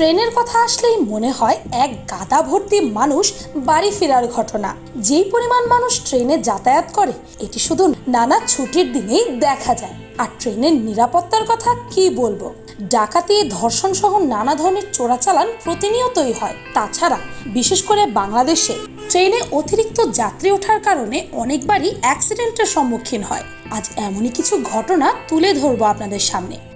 ট্রেনের কথা আসলেই মনে হয় এক গাদা ভর্তি মানুষ বাড়ি ফেরার ঘটনা। যেই পরিমাণ মানুষ ট্রেনে যাতায়াত করে, এটি শুধু নানা ছুটির দিনেই দেখা যায়। আর ট্রেনের নিরাপত্তার কথা কি বলব? ডাকাতি ধর্ষণ সহ নানা ধরনের চোরাচালান প্রতিনিয়তই হয়। তাছাড়া, বিশেষ করে বাংলাদেশে, ট্রেনে অতিরিক্ত যাত্রী ওঠার কারণে অনেকবারই অ্যাক্সিডেন্টের সম্মুখীন হয়। আজ এমনই কিছু ঘটনা তুলে ধরবো আপনাদের সামনে।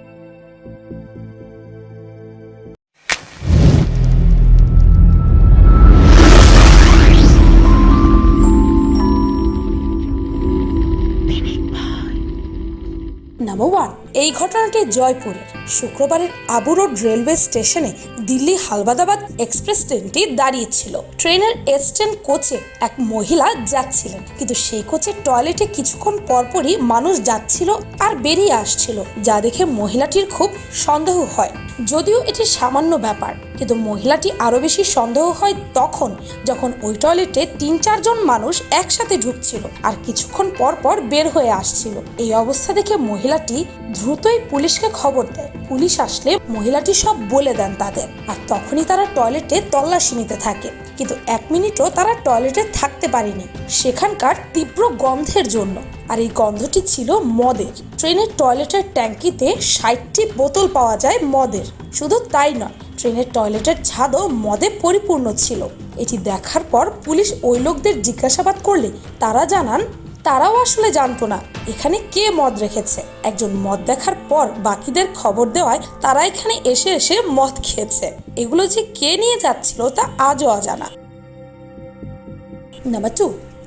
নাম্বার ওয়ান এই ঘটনাটি জয়পুরের। শুক্রবারের আবু রোড রেলওয়ে স্টেশনে দিল্লি হালবাদাবাদ এক্সপ্রেস ট্রেনটি দাঁড়িয়েছিল। ট্রেনের এসটেন কোচে এক মহিলা যাচ্ছিলেন। কিন্তু সেই কোচে টয়লেটে কিছুক্ষণ পরপরই মানুষ যাচ্ছিল আর বেরিয়ে আসছিল, যা দেখে মহিলাটির খুব সন্দেহ হয়। যদিও এটি সামান্য ব্যাপার, কিন্তু মহিলাটি আরও বেশি সন্দেহ হয় তখন যখন ওই টয়লেটে তিন চারজন মানুষ একসাথে ঢুকছিল আর কিছুক্ষণ পর পর বের হয়ে আসছিল। এই অবস্থা দেখে মহিলাটি দ্রুতই পুলিশকে খবর দেয়। পুলিশ আসলে মহিলাটি সব বলে দেন তাদের আর তখনই তারা টয়লেটে তল্লাশি নিতে থাকে। কিন্তু এক মিনিটও তারা টয়লেটে থাকতে পারেনি। সেখানকার তীব্র গন্ধের জন্য আর এই গন্ধটি ছিল মদের। ট্রেনের টয়লেটের ট্যাঙ্কিতে ষাটটি বোতল পাওয়া যায় মদের। শুধু তাই নয়, ট্রেনের টয়লেটের ছাদও মদে পরিপূর্ণ ছিল। এটি দেখার পর পুলিশ ওই লোকদের জিজ্ঞাসাবাদ করলে তারা জানান, তারাও আসলে জানতো না এখানে কে মদ রেখেছে। একজন মদ দেখার পর বাকিদের খবর দেওয়ায় তারা এখানে এসে এসে মদ খেয়েছে। এগুলো যে কে নিয়ে যাচ্ছিল তা আজও অজানা। নাম্বার টু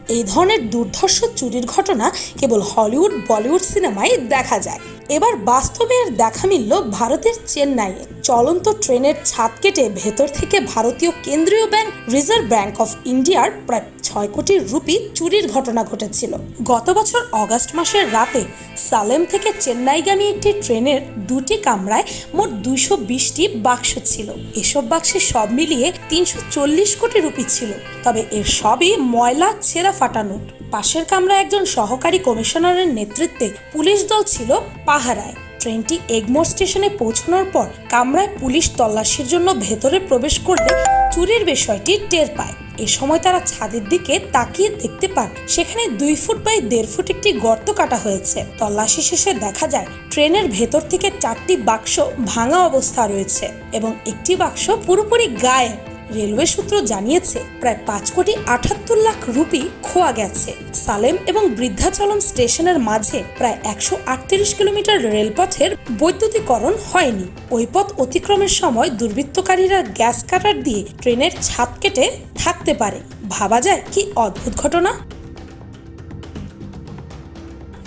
এই ধরনের দুর্ধর্ষ চুরির ঘটনা কেবল হলিউড, বলিউড সিনেমায় দেখা যায়। এবার বাস্তবে এর দেখা মিলল ভারতের চেন্নাইয়ে। চলন্ত ট্রেনের ছাদ কেটে ভেতর থেকে ভারতীয় কেন্দ্রীয় ব্যাংক রিজার্ভ ব্যাংক অফ ইন্ডিয়ার প্রায় ছয় কোটি রুপি চুরির ঘটনা ঘটেছিল। গত বছর অগাস্ট মাসের রাতে সালেম থেকে চেন্নাইগামী একটি ট্রেনের দুটি কামরায় মোট দুইশো বিশটি বাক্স ছিল। এসব বাক্সে সব মিলিয়ে তিনশো চল্লিশ কোটি রুপি ছিল। তবে এর সবই ময়লা, ছেঁড়া ফাটা নোট পাশের কামরায় একজন সহকারী কমিশনারের নেতৃত্বে পুলিশ দল ছিল পাহারায়। ট্রেনটি এগমোর স্টেশনে পৌঁছানোর পর কামরায় পুলিশ তল্লাশির জন্য ভেতরে প্রবেশ করলে চুরির বিষয়টি টের পায়। এ সময় তারা ছাদের দিকে তাকিয়ে দেখতে পান, সেখানে দুই ফুট বাই দেড় ফুট একটি গর্ত কাটা হয়েছে। তল্লাশি শেষে দেখা যায়, ট্রেনের ভেতর থেকে চারটি বাক্স ভাঙা অবস্থা রয়েছে এবং একটি বাক্স পুরোপুরি গায়ে রেলওয়ে সূত্র জানিয়েছে, প্রায় পাঁচ কোটি আটাত্তর লাখ রুপি খোয়া গেছে। সালেম এবং বৃদ্ধাচলম স্টেশনের মাঝে প্রায় একশো আটত্রিশ কিলোমিটার রেলপথের বৈদ্যুতিকরণ হয়নি। ওই পথ অতিক্রমের সময় দুর্বৃত্তকারীরা গ্যাস কাটার দিয়ে ট্রেনের ছাদ কেটে থাকতে পারে। ভাবা যায় কি অদ্ভুত ঘটনা?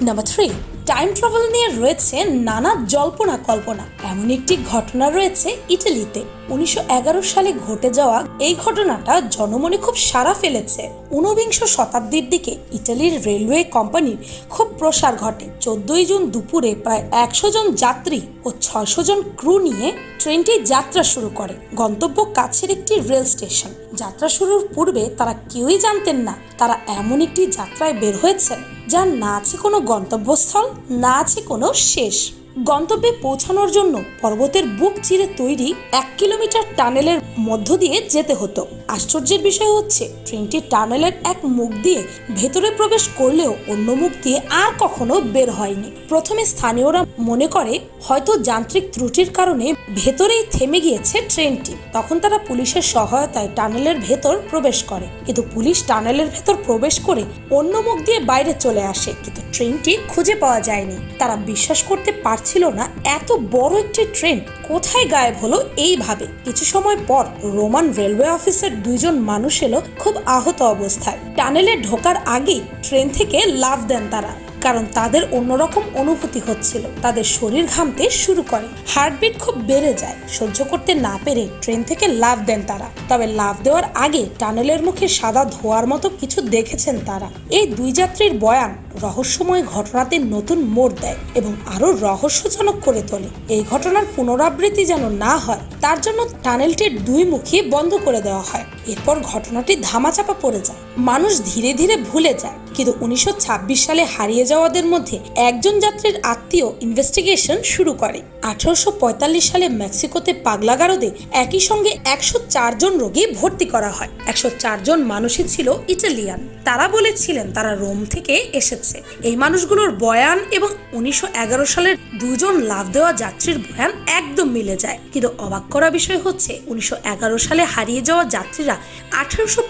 নাম্বার থ্রি টাইম ট্রাভেল নিয়ে রয়েছে নানা জল্পনা কল্পনা। এমন একটি ঘটনা রয়েছে ইটালিতে। উনিশশো এগারো সালে ঘটে যাওয়া এই ঘটনাটা জনমনে খুব সাড়া ফেলেছে। ঊনবিংশ শতাব্দীর দিকে ইটালির রেলওয়ে কোম্পানির খুব প্রসার ঘটে। চোদ্দই জুন দুপুরে প্রায় একশো জন যাত্রী ও ছয়শো জন ক্রু নিয়ে ট্রেনটি যাত্রা শুরু করে। গন্তব্য কাছের একটি রেল স্টেশন। যাত্রা শুরুর পূর্বে তারা কেউই জানতেন না। তারা এমন একটি যাত্রায় বের হয়েছেন। যার না আছে কোনো গন্তব্যস্থল না আছে কোনো শেষ। গন্তব্যে পৌঁছানোর জন্য পর্বতের বুক চিরে তৈরি এক কিলোমিটার টানেলের মধ্য দিয়ে যেতে হতো। আশ্চর্যের বিষয় হচ্ছে, ট্রেনটি টানেলের এক মুখ দিয়ে ভেতরে প্রবেশ করলেও অন্য মুখ দিয়ে আর কখনো বের হয়নি। প্রথমে স্থানীয়রা মনে করে, হয়তো যান্ত্রিক ত্রুটির কারণে ভেতরেই থেমে গিয়েছে ট্রেনটি। তখন তারা পুলিশের সহায়তায় টানেলের ভেতর প্রবেশ করে। কিন্তু পুলিশ টানেলের ভেতর প্রবেশ করে অন্য মুখ দিয়ে বাইরে চলে আসে। কিন্তু ট্রেনটি খুঁজে পাওয়া যায়নি। তারা বিশ্বাস করতে পারছিল না, এত বড় একটি ট্রেন কোথায় গায়েব হলো এইভাবে? কিছু সময় পর রোমান রেলওয়ে অফিসের দুইজন মানুষ এলো খুব আহত অবস্থায়। টানেলে ঢোকার আগেই ট্রেন থেকে লাফ দেন তারা, কারণ তাদের অন্যরকম অনুভূতি হচ্ছিল। তাদের শরীর ঘামতে শুরু করে, হার্টবিট খুব বেড়ে যায়। সহ্য করতে না পেরে ট্রেন থেকে লাফ দেন তারা। তবে লাফ দেওয়ার আগে টানেলের মুখে সাদা ধোয়ার মতো কিছু দেখেছেন তারা। এই দুই যাত্রীর বয়ান রহস্যময় ঘটনাতে নতুন মোড় দেয় এবং আরও রহস্যজনক করে তোলে। এই ঘটনার পুনরাবৃত্তি যেন না হয়, তার জন্য টানেলটির দুই মুখী বন্ধ করে দেওয়া হয়। এরপর ঘটনাটি ধামাচাপা পড়ে যায়। মানুষ ধীরে ধীরে ভুলে যায়। কিন্তু উনিশশো ছাব্বিশ সালে হারিয়ে যাওয়াদের মধ্যে একজন যাত্রীর আত্মীয় ইনভেস্টিগেশন শুরু করে। আঠারোশো পঁয়তাল্লিশ সালে মেক্সিকোতে পাগলাগারদে একই সঙ্গে একশো জন রোগী ভর্তি করা হয়। একশো জন মানুষই ছিল ইটালিয়ান। তারা বলেছিলেন, তারা রোম থেকে এসেছে এই মানুষগুলোর বয়ান এবং উনিশশো এগারো সালের দুজন লাভ দেওয়া যাত্রীর বয়ান একদম মিলে যায়। কিন্তু অবাক করা বিষয় হচ্ছে, উনিশশো এগারো সালে হারিয়ে যাওয়া যাত্রীরা আঠারোশো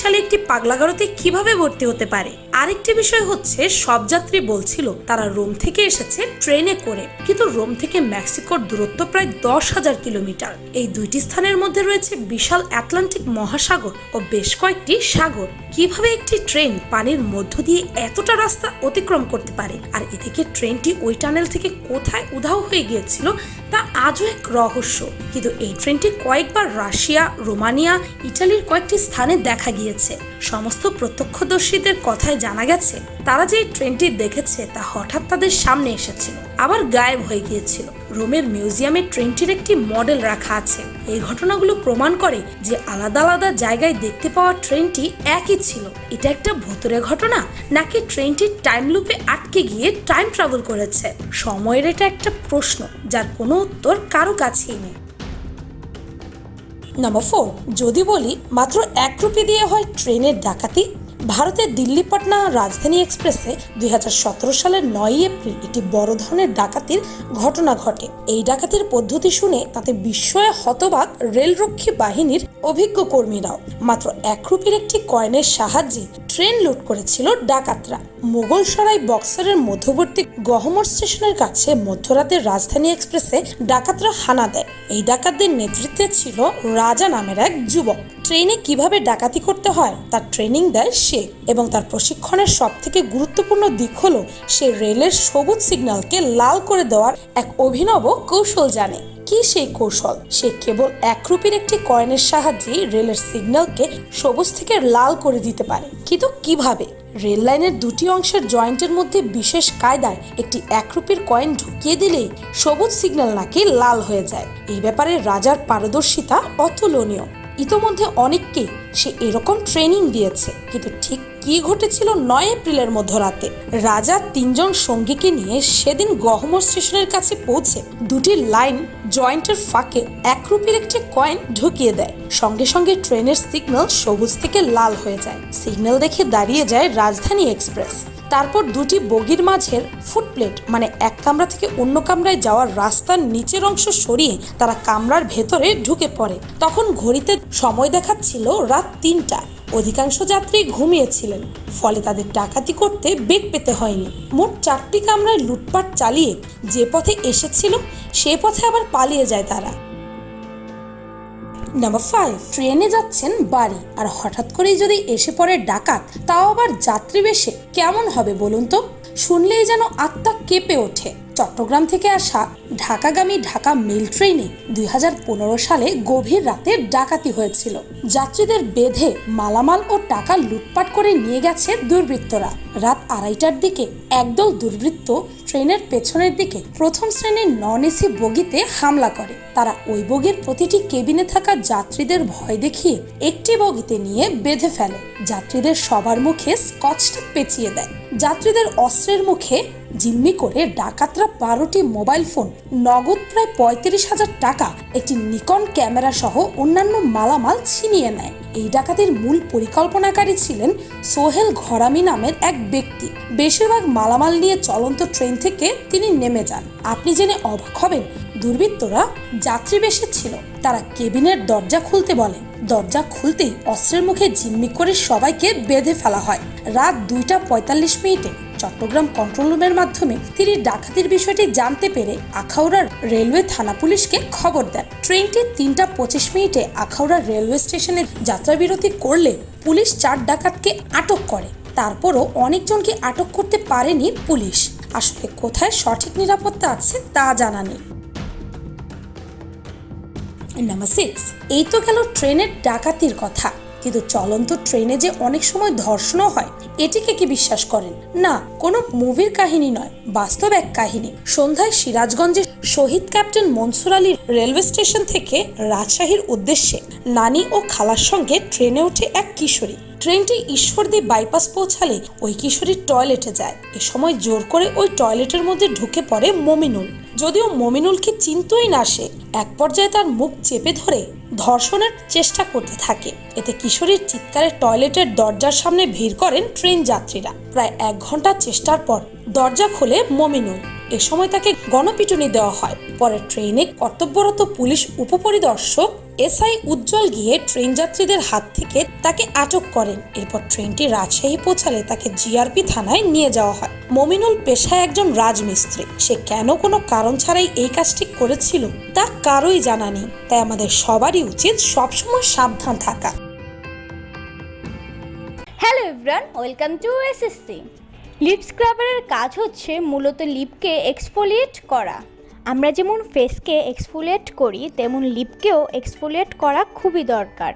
সালে একটি পাগলাগারোতে কীভাবে ভর্তি হতে পারে? আরেকটি বিষয় হচ্ছে, সব যাত্রী বলছিল তারা রোম থেকে এসেছে ট্রেনে করে, কিন্তু রোম থেকে মেক্সিকোর দূরত্ব প্রায় দশ হাজার কিলোমিটার। এই দুইটি স্থানের মধ্যে রয়েছে বিশাল আটলান্টিক মহাসাগর ও বেশ কয়েকটি সাগর। কীভাবে একটি ট্রেন পানির মধ্য দিয়ে এতটা রাস্তা অতিক্রম করতে পারে। আর এদিকে ট্রেনটি ওই টানেল থেকে কোথায় উধাও হয়ে গিয়েছিল, তা আজও এক রহস্য। কিন্তু এই ট্রেনটি কয়েকবার রাশিয়া, রোমানিয়া, ইটালির কয়েকটি স্থানে দেখা গিয়েছে। সমস্ত প্রত্যক্ষদর্শীদের কথায় জানা গেছে, তারা যে ট্রেনটি দেখেছে তা হঠাৎ তাদের সামনে এসেছিল, আবার গায়েব হয়ে গিয়েছিল। রোমের মিউজিয়ামে ট্রেনটির একটি মডেল রাখা আছে। এই ঘটনাগুলো প্রমাণ করে যে আলাদা আলাদা জায়গায় দেখতে পাওয়া ট্রেনটি একই ছিল। এটা একটা ভুতুরে ঘটনা? নাকি ট্রেনটি টাইম লুপে আটকে গিয়ে টাইম ট্রাভেল করেছে? সময়ের এটা একটা প্রশ্ন, যার কোনো উত্তর কারও কাছেই নেই। নাম্বার ফোর, যদি বলি, মাত্র এক রুপি দিয়ে হয় ট্রেনের ডাকাতি ভারতের দিল্লি পাটনা রাজধানী এক্সপ্রেসে দুই হাজার সতেরো সালের নয় এপ্রিল একটি বড় ধরনের ডাকাতির ঘটনা ঘটে। এই ডাকাতির পদ্ধতি শুনে তাতে বিস্ময়ে হতবাক রেলরক্ষী বাহিনীর অভিজ্ঞ কর্মীরাও। মাত্র এক রুপির একটি কয়েনের সাহায্যে ট্রেন লুট করেছিল ডাকাতরা। মোগল সরাই বক্সারের মধ্যবর্তী গহমর স্টেশনের কাছে মধ্যরাতের রাজধানী এক্সপ্রেসে ডাকাতরা হানা দেয়। এই ডাকাতদের নেতৃত্বে ছিল রাজা নামের এক যুবক। ট্রেনে কীভাবে ডাকাতি করতে হয়, তার ট্রেনিং দেয় সে এবং তার প্রশিক্ষণের সব থেকে গুরুত্বপূর্ণ দিক হলো সে রেলের সবুজ সিগন্যালকে লাল করে দেওয়ার এক অভিনব কৌশল জানে। কি সেই কৌশল? সে কেবল এক রুপির একটি কয়েনের সাহায্যে রেলের সিগন্যালকে সবুজ থেকে লাল করে দিতে পারে। কিন্তু কীভাবে? রেল লাইনের দুটি অংশের জয়েন্টের মধ্যে বিশেষ কায়দায় একটি এক রুপির কয়েন ঢুকিয়ে দিলেই সবুজ সিগন্যাল নাকি লাল হয়ে যায়। এই ব্যাপারে রাজার পারদর্শিতা অতুলনীয়। ইতোমধ্যে অনেককেই সে এরকম ট্রেনিং দিয়েছে, কিন্তু ঠিক কি ঘটেছিল নয় এপ্রিলের মধ্যরাতে? রাজা তিনজন সঙ্গীকে নিয়ে সেদিন গহমর স্টেশনের কাছে পৌঁছে দুটি লাইন জয়েন্টের ফাঁকে এক রুপির একটি কয়েন ঢুকিয়ে দেয়। সঙ্গে সঙ্গে ট্রেনের সিগন্যাল সবুজ থেকে লাল হয়ে যায়। সিগন্যাল দেখে দাঁড়িয়ে যায় রাজধানী এক্সপ্রেস। তারপর দুটি বগির মাঝের ফুটপ্লেট মানে এক কামরা থেকে অন্য কামরায় যাওয়ার রাস্তার নিচের অংশ সরিয়ে তারা কামরার ভেতরে ঢুকে পড়ে। তখন ঘড়িতে সময় দেখাচ্ছিল রাত তিনটা। অধিকাংশ যাত্রী ঘুমিয়েছিলেন, ফলে তাদের ডাকাতি করতে বেগ পেতে হয়নি। মোট চারটি কামরায় লুটপাট চালিয়ে যে পথে এসেছিল, সে পথে আবার পালিয়ে যায় তারা। নাম্বার ফাইভ ট্রেনে যাচ্ছেন বাড়ি। আর হঠাৎ করেই যদি এসে পড়ে ডাকাত, তাও আবার যাত্রী বেশে, কেমন হবে বলুন তো? শুনলেই যেন আত্মা কেঁপে ওঠে। চট্টগ্রাম থেকে আসা ঢাকাগামী ঢাকা মেল ট্রেনে দুই হাজার পনেরো সালে গভীর রাতে ডাকাতি হয়েছিল। যাত্রীদের বেঁধে মালামাল ও টাকা লুটপাট করে নিয়ে গেছে দুর্বৃত্তরা। রাত আড়াইটার দিকে একদল দুর্বৃত্ত ট্রেনের পেছনের দিকে প্রথম শ্রেণির নন এসি বগিতে হামলা করে। তারা ওই বগির প্রতিটি কেবিনে থাকা যাত্রীদের ভয় দেখিয়ে একটি বগিতে নিয়ে বেঁধে ফেলে। যাত্রীদের সবার মুখে স্কচটা পেঁচিয়ে দেয়। যাত্রীদের অস্ত্রের মুখে জিম্মি করে ডাকাতরা বারোটি মোবাইল ফোন, নগদ প্রায় পঁয়ত্রিশ হাজার টাকা, একটি নিকন ক্যামেরা সহ অন্যান্য মালামাল ছিনিয়ে নেয়। এই ডাকাতির মূল পরিকল্পনাকারী ছিলেন সোহেল ঘরামি নামের এক ব্যক্তি। বেশিরভাগ মালামাল নিয়ে চলন্ত ট্রেন থেকে তিনি নেমে যান। আপনি জেনে অবাক হবেন, দুর্বৃত্তরা যাত্রী বেশে ছিল। তারা কেবিনের দরজা খুলতে বলে দরজা খুলতেই অস্ত্রের মুখে জিম্মি করে সবাইকে বেঁধে ফেলা হয়। রাত দুইটা পঁয়তাল্লিশ মিনিটে চট্টগ্রাম কন্ট্রোল রুমের মাধ্যমে তিনি ডাকাতির বিষয়টি জানতে পেরে আখাউড়ার রেলওয়ে থানা পুলিশকে খবর দেন। ট্রেনটি তিনটা পঁচিশ মিনিটে আখাউড়া রেলওয়ে স্টেশনে যাত্রাবিরতি করলে পুলিশ চার ডাকাতকে আটক করে। তারপরও অনেকজনকে আটক করতে পারেনি পুলিশ। আসলে কোথায় সঠিক নিরাপত্তা আছে তা জানা নেই। নাম্বার সিক্স এই তো গেল ট্রেনের ডাকাতির কথা। কিন্তু চলন্ত ট্রেনে যে অনেক সময় ধর্ষণও হয়, এটিকে কি বিশ্বাস করেন? না, কোনো মুভির কাহিনী নয়, বাস্তব এক কাহিনী। সন্ধ্যায় সিরাজগঞ্জে শহীদ captain Mansur Ali railway station থেকে রাজশাহীর উদ্দেশ্যে নানি ও খালার সঙ্গে ট্রেনে ওঠে এক কিশোরী। ট্রেনটি ঈশ্বরদী বাইপাস পৌঁছালে ওই কিশোরীর টয়লেটে যায়। এ সময় জোর করে ওই টয়লেটের মধ্যে ঢুকে পড়ে মমিনুল। যদিও মমিনুলকে চিনতই না সে, এক পর্যায়ে তার মুখ চেপে ধরে ধর্ষণের চেষ্টা করতে থাকে। এতে কিশোরীর চিৎকারে টয়লেটের দরজার সামনে ভিড় করেন ট্রেন যাত্রীরা। প্রায় এক ঘণ্টা চেষ্টার পর দরজা খোলে মমিনুল। এ সময় তাকে গণপিটুনি দেওয়া হয়। পরে ট্রেনে কর্তব্যরত পুলিশ উপপরিদর্শক এসআই উজ্জ্বল গিয়ে ট্রেন যাত্রীদের হাত থেকে তাকে আটক করেন। এরপর ট্রেনটি রাজশাহী পৌঁছালে তাকে জিআরপি থানায় নিয়ে যাওয়া হয়। মমিনুল পেশায় একজন রাজমিস্ত্রি। সে কেন কোনো কারণ ছাড়াই এই কাজটি করেছিল, তা কারোই জানা নেই। তাই আমাদের সবারই উচিত সবসময় সাবধান থাকা। Hello everyone welcome to SSC. Lip স্ক্রাবারের কাজ হচ্ছে মূলত লিপকে এক্সফোলিয়েট করা। আমরা যেমন ফেসকে এক্সফোলিয়েট করি, তেমন লিপকেও এক্সফোলিয়েট করা খুবই দরকার।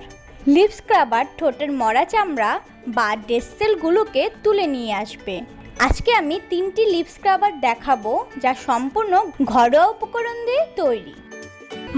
লিপ স্ক্রাবার ঠোঁটের মরা চামড়া বা ডেসেলগুলোকে তুলে নিয়ে আসবে। আজকে আমি তিনটি লিপ স্ক্রাবার দেখাবো, যা সম্পূর্ণ ঘরোয়া উপকরণ দিয়ে তৈরি।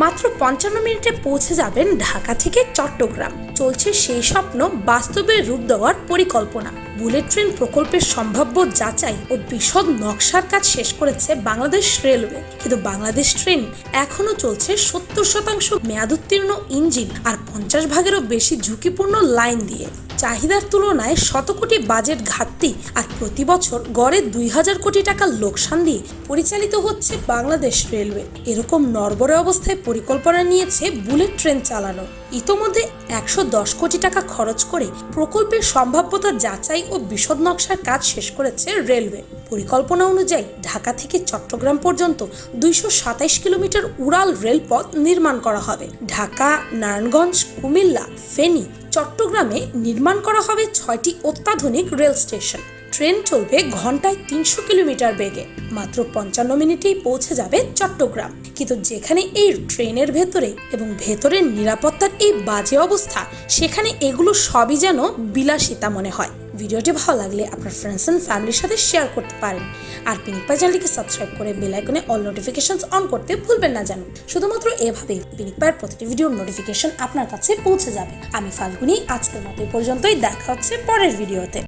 মাত্র পঞ্চান্ন মিনিটে পৌঁছে যাবেন ঢাকা থেকে চট্টগ্রাম। চলছে সেই স্বপ্ন বাস্তবে রূপ দেওয়ার পরিকল্পনা। বুলেট ট্রেন প্রকল্পের সম্ভাব্য যাচাই ও বিশদ নকশার কাজ শেষ করেছে বাংলাদেশ রেলওয়ে। কিন্তু বাংলাদেশ ট্রেন এখনও চলছে সত্তর শতাংশ মেয়াদোত্তীর্ণ ইঞ্জিন আর পঞ্চাশ ভাগেরও বেশি ঝুঁকিপূর্ণ লাইন দিয়ে। চাহিদার তুলনায় শত কোটি বাজেট ঘাটতি আর প্রতি বছর গড়ে দুই হাজার কোটি টাকা লোকসান দিয়ে পরিচালিত হচ্ছে বাংলাদেশ রেলওয়ে। এরকম নরবরে অবস্থায় পরিকল্পনা নিয়েছে বুলেট ট্রেন চালানো। ইতোমধ্যে একশো দশ কোটি টাকা খরচ করে প্রকল্পের সম্ভাব্যতা যাচাই ও বিশদ নকশার কাজ শেষ করেছে রেলওয়ে। পরিকল্পনা অনুযায়ী ঢাকা থেকে চট্টগ্রাম পর্যন্ত দুইশো সাতাইশ কিলোমিটার উড়াল রেলপথ নির্মাণ করা হবে। ঢাকা, নারায়ণগঞ্জ, কুমিল্লা, ফেনী, চট্টগ্রামে নির্মাণ করা হবে ছয়টি অত্যাধুনিক রেল স্টেশন। ট্রেন চলবে ঘন্টায় তিনশো কিলোমিটার বেগে। মাত্র পঞ্চান্ন মিনিটেই পৌঁছে যাবে চট্টগ্রাম। কিন্তু যেখানে এই ট্রেনের ভেতরে এবং ভেতরের নিরাপত্তার এই বাজে অবস্থা, সেখানে এগুলো সবই যেন বিলাসিতা মনে হয়। ভিডিওটি ভালো লাগলে আপনার ফ্রেন্ডস অ্যান্ড ফ্যামিলির সাথে শেয়ার করতে পারেন। আর পিনিকপা চ্যানেলটিকে সাবস্ক্রাইব করে বেল আইকনে অল নোটিফিকেশন অন করতে ভুলবেন না জানুন। শুধুমাত্র এভাবেই পিনিকপায়ের প্রতিটি ভিডিওর নোটিফিকেশন আপনার কাছে পৌঁছে যাবে। আমি ফাল্গুনি, আজকের মতো পর্যন্তই। দেখা হচ্ছে পরের ভিডিওতে